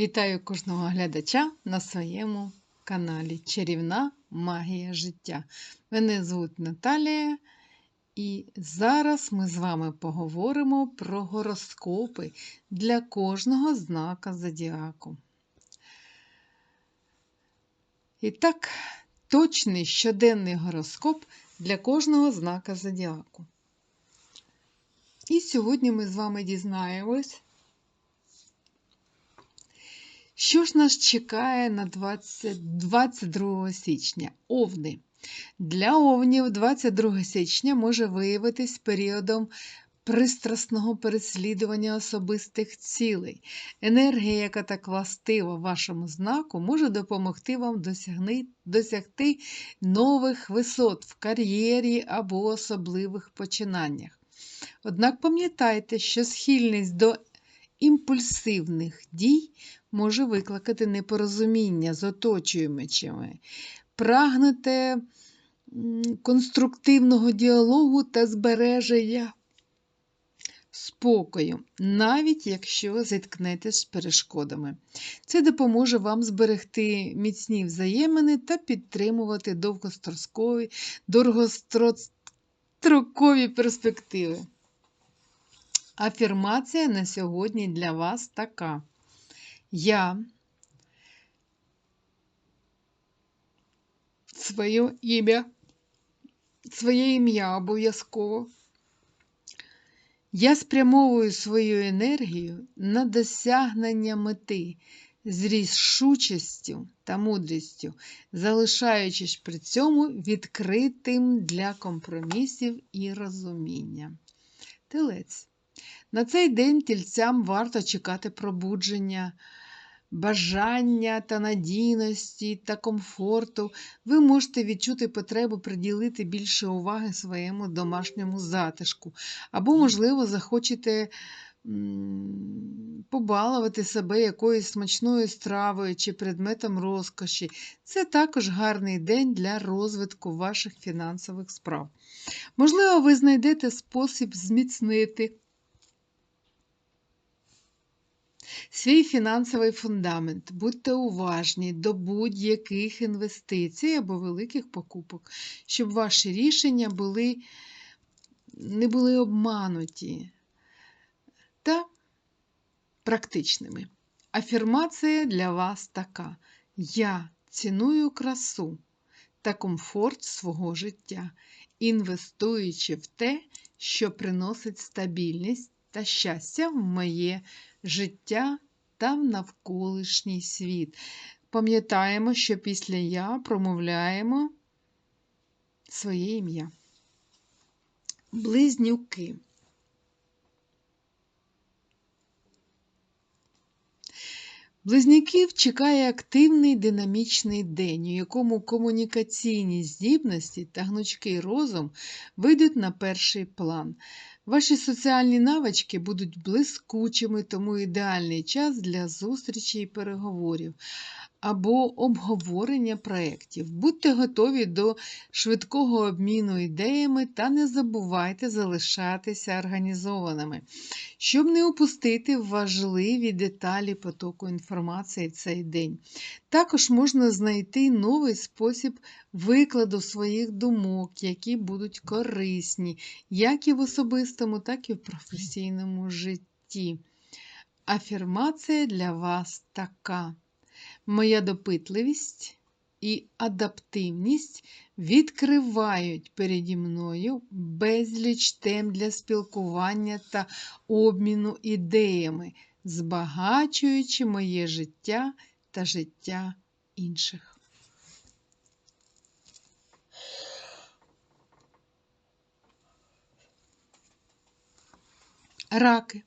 Вітаю кожного глядача на своєму каналі Чарівна Магія життя. Мене звуть Наталія, і зараз ми з вами поговоримо про гороскопи для кожного знака зодіаку. І так, точний щоденний гороскоп для кожного знака зодіаку. І сьогодні ми з вами дізнаємось. Що ж нас чекає на 20, 22 січня? Овни. Для овнів 22 січня може виявитись періодом пристрасного переслідування особистих цілей. Енергія, яка так властива вашому знаку, може допомогти вам досягни, досягти нових висот в кар'єрі або особливих починаннях. Однак пам'ятайте, що схильність до імпульсивних дій може викликати непорозуміння з оточуючими. Прагнете конструктивного діалогу та збереження спокою, навіть якщо зіткнетесь з перешкодами. Це допоможе вам зберегти міцні взаємини та підтримувати довгострокові перспективи. Афірмація на сьогодні для вас така. Я своє ім'я, своє ім'я обов'язково. Я спрямовую свою енергію на досягнення мети з рішучістю та мудрістю, залишаючись при цьому відкритим для компромісів і розуміння. Телець. На цей день тільцям варто чекати пробудження, бажання та надійності та комфорту. Ви можете відчути потребу приділити більше уваги своєму домашньому затишку, або, можливо, захочете побалувати себе якоюсь смачною стравою чи предметом розкоші. Це також гарний день для розвитку ваших фінансових справ. Можливо, ви знайдете спосіб зміцнити. Свій фінансовий фундамент. Будьте уважні до будь-яких інвестицій або великих покупок, щоб ваші рішення були, не були обмануті та практичними. Афірмація для вас така: Я ціную красу та комфорт свого життя, інвестуючи в те, що приносить стабільність та щастя в моє життя та в навколишній світ. Пам'ятаємо, що після я промовляємо своє ім'я. Близнюки. Близнюків чекає активний динамічний день, у якому комунікаційні здібності та гнучкий розум вийдуть на перший план. Ваші соціальні навички будуть блискучими, тому ідеальний час для зустрічі і переговорів або обговорення проєктів. Будьте готові до швидкого обміну ідеями та не забувайте залишатися організованими, щоб не упустити важливі деталі потоку інформації в цей день. Також можна знайти новий спосіб викладу своїх думок, які будуть корисні, як і в особистому, так і в професійному житті. Афірмація для вас така. Моя допитливість і адаптивність відкривають переді мною безліч тем для спілкування та обміну ідеями, збагачуючи моє життя та життя інших. Раки.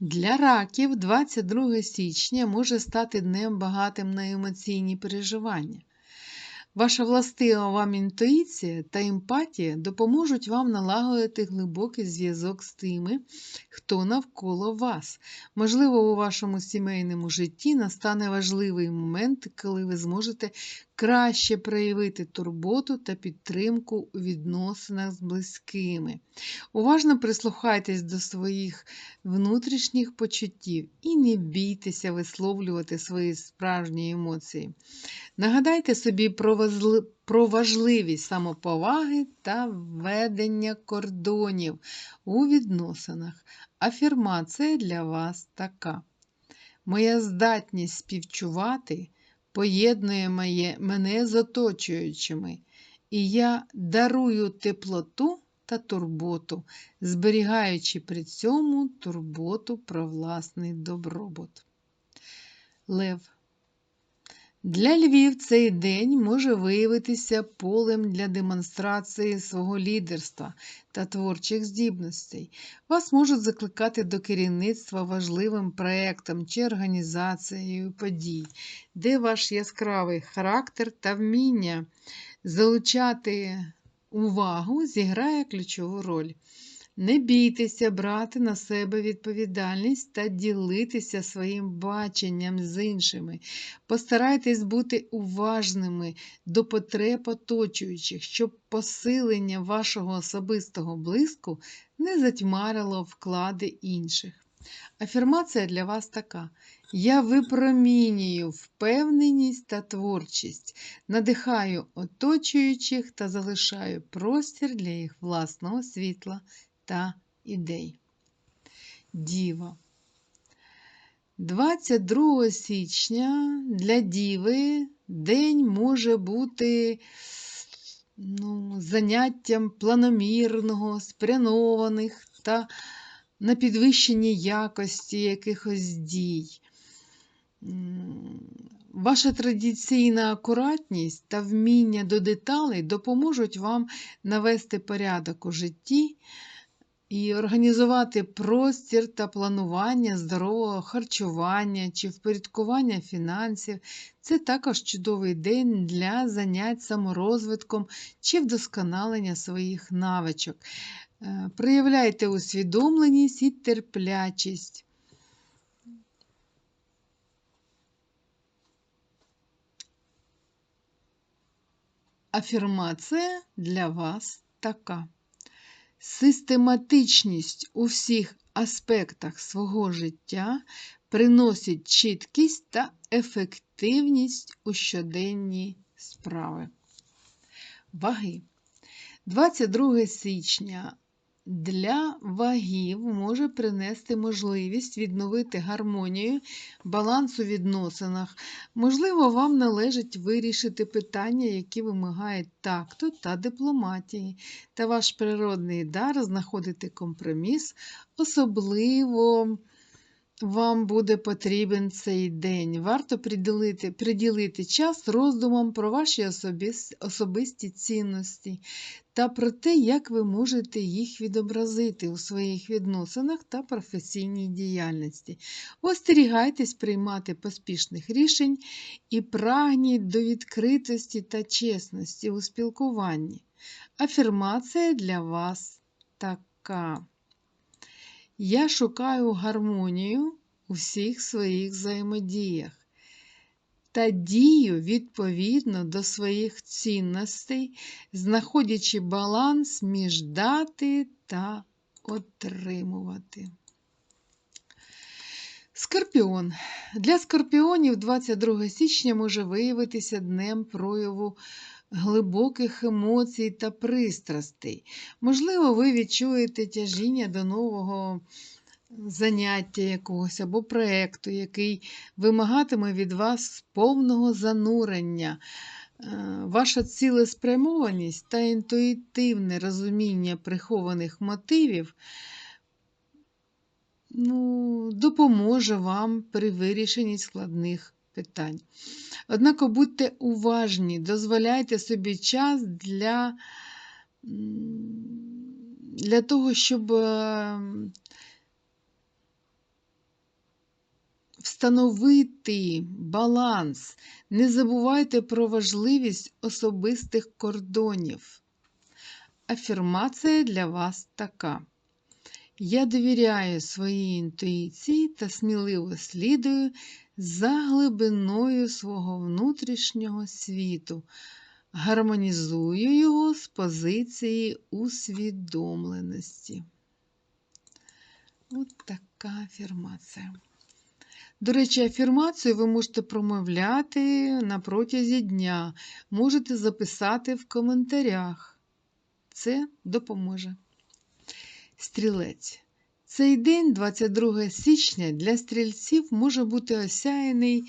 Для раків 22 січня може стати днем багатим на емоційні переживання. Ваша властива вам інтуїція та емпатія допоможуть вам налагодити глибокий зв'язок з тими, хто навколо вас. Можливо, у вашому сімейному житті настане важливий момент, коли ви зможете краще проявити турботу та підтримку у відносинах з близькими. Уважно прислухайтесь до своїх внутрішніх почуттів і не бійтеся висловлювати свої справжні емоції. Нагадайте собі про, важли... про важливість самоповаги та введення кордонів у відносинах. Афірмація для вас така. Моя здатність співчувати поєднує мене з оточуючими, і я дарую теплоту та турботу, зберігаючи при цьому турботу про власний добробут. Лев. Для Львів цей день може виявитися полем для демонстрації свого лідерства та творчих здібностей. Вас можуть закликати до керівництва важливим проєктом чи організацією подій, де ваш яскравий характер та вміння залучати увагу зіграє ключову роль. Не бійтеся брати на себе відповідальність та ділитися своїм баченням з іншими. Постарайтесь бути уважними до потреб оточуючих, щоб посилення вашого особистого блиску не затьмарило вклади інших. Афірмація для вас така. Я випромінюю впевненість та творчість, надихаю оточуючих та залишаю простір для їх власного світла та ідей. Діва. 22 січня для Діви день може бути ну, заняттям планомірного, спрямованих та на підвищенні якості якихось дій. Ваша традиційна акуратність та вміння до деталей допоможуть вам навести порядок у житті і організувати простір та планування здорового харчування чи впорядкування фінансів. Це також чудовий день для занять саморозвитком чи вдосконалення своїх навичок. Е, проявляйте усвідомленість і терплячість. Афірмація для вас така. Систематичність у всіх аспектах свого життя приносить чіткість та ефективність у щоденні справи. Ваги. 22 січня для вагів може принести можливість відновити гармонію, баланс у відносинах. Можливо, вам належить вирішити питання, які вимагають такту та дипломатії, та ваш природний дар знаходити компроміс, особливо. Вам буде потрібен цей день. Варто приділити приділити час роздумам про ваші особисті, цінності та про те, як ви можете їх відобразити у своїх відносинах та професійній діяльності. Остерігайтесь приймати поспішних рішень і прагніть до відкритості та чесності у спілкуванні. Афірмація для вас така. Я шукаю гармонію у всіх своїх взаємодіях та дію відповідно до своїх цінностей, знаходячи баланс між дати та отримувати. Скорпіон. Для скорпіонів 22 січня може виявитися днем прояву глибоких емоцій та пристрастей. Можливо, ви відчуєте тяжіння до нового заняття якогось або проєкту, який вимагатиме від вас повного занурення. Е, ваша цілеспрямованість та інтуїтивне розуміння прихованих мотивів ну, допоможе вам при вирішенні складних питань. Однак будьте уважні, дозволяйте собі час для для того, щоб е, встановити баланс. Не забувайте про важливість особистих кордонів. Афірмація для вас така. Я довіряю своїй інтуїції та сміливо слідую за глибиною свого внутрішнього світу, гармонізую його з позиції усвідомленості. От така афірмація. До речі, афірмацію ви можете промовляти на протязі дня, можете записати в коментарях. Це допоможе. Стрілець. Цей день, 22 січня, для стрільців може бути осяяний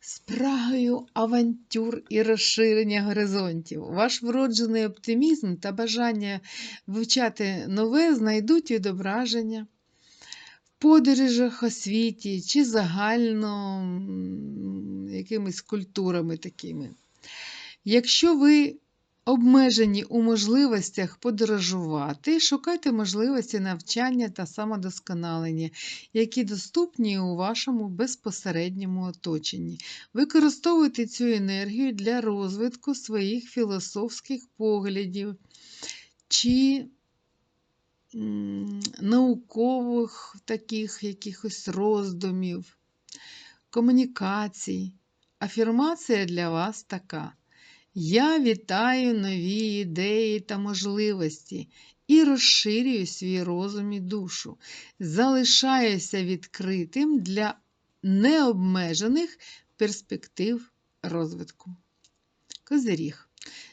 спрагою авантюр і розширення горизонтів. Ваш вроджений оптимізм та бажання вивчати нове знайдуть відображення в подорожах освіті чи загально якимись культурами такими. Якщо ви обмежені у можливостях подорожувати, шукайте можливості навчання та самодосконалення, які доступні у вашому безпосередньому оточенні. Використовуйте цю енергію для розвитку своїх філософських поглядів чи наукових таких якихось роздумів, комунікацій. Афірмація для вас така. Я вітаю нові ідеї та можливості і розширюю свій розум і душу. Залишаюся відкритим для необмежених перспектив розвитку. Козиріг.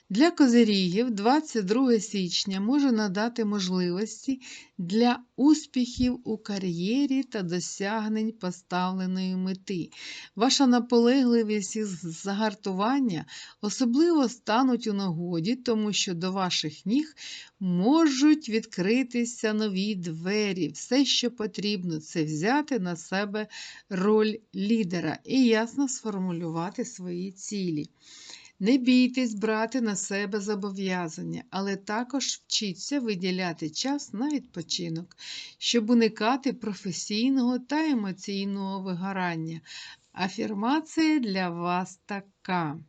Для козирігів 22 січня може надати можливості для успіхів у кар'єрі та досягнень поставленої мети. Ваша наполегливість і загартування особливо стануть у нагоді, тому що до ваших ніг можуть відкритися нові двері. Все, що потрібно, це взяти на себе роль лідера і ясно сформулювати свої цілі. Не бійтесь брати на себе зобов'язання, але також вчіться виділяти час на відпочинок, щоб уникати професійного та емоційного вигорання. Афірмація для вас така.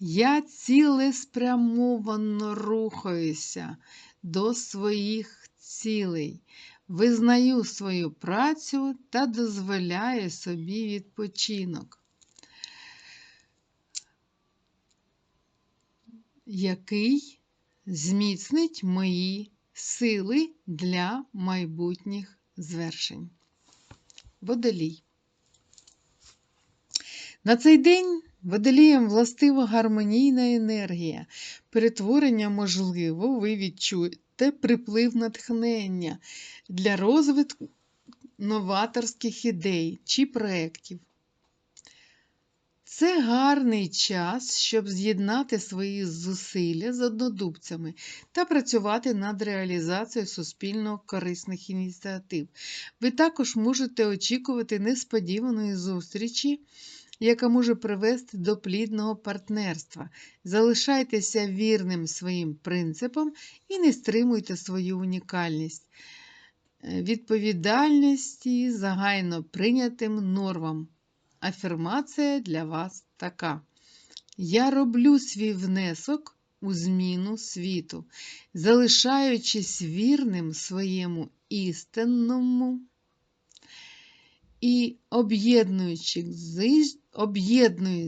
Я цілеспрямовано рухаюся до своїх цілей. Визнаю свою працю та дозволяю собі відпочинок. Який зміцнить мої сили для майбутніх звершень. Водолій. На цей день водоліям властива гармонійна енергія. Перетворення можливо, ви відчуєте приплив натхнення для розвитку новаторських ідей чи проєктів. Це гарний час, щоб з'єднати свої зусилля з однодубцями та працювати над реалізацією суспільно корисних ініціатив. Ви також можете очікувати несподіваної зустрічі, яка може привести до плідного партнерства. Залишайтеся вірним своїм принципам і не стримуйте свою унікальність, е, відповідальності загально прийнятим нормам. Афірмація для вас така. Я роблю свій внесок у зміну світу, залишаючись вірним своєму істинному і об'єднуюсь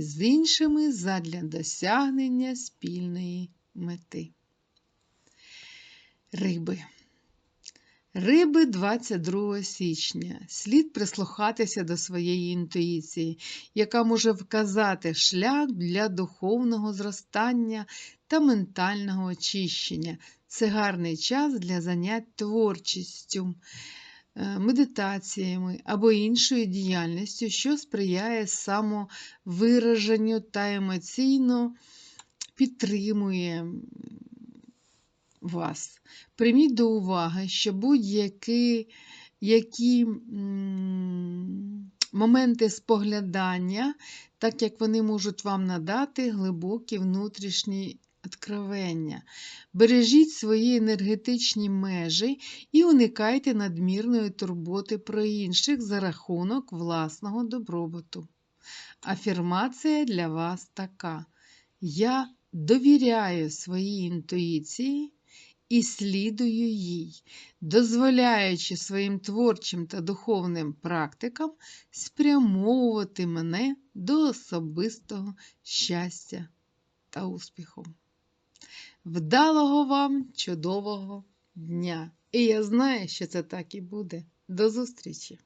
з іншими задля досягнення спільної мети. Риби. Риби 22 січня. Слід прислухатися до своєї інтуїції, яка може вказати шлях для духовного зростання та ментального очищення. Це гарний час для занять творчістю, е, медитаціями або іншою діяльністю, що сприяє самовираженню та емоційно підтримує вас. Прийміть до уваги, що будь-які які, моменти споглядання, так як вони можуть вам надати глибокі внутрішні откровення. Бережіть свої енергетичні межі і уникайте надмірної турботи про інших за рахунок власного добробуту. Афірмація для вас така. Я довіряю своїй інтуїції і слідую їй, дозволяючи своїм творчим та духовним практикам спрямовувати мене до особистого щастя та успіху. Вдалого вам чудового дня! І я знаю, що це так і буде. До зустрічі!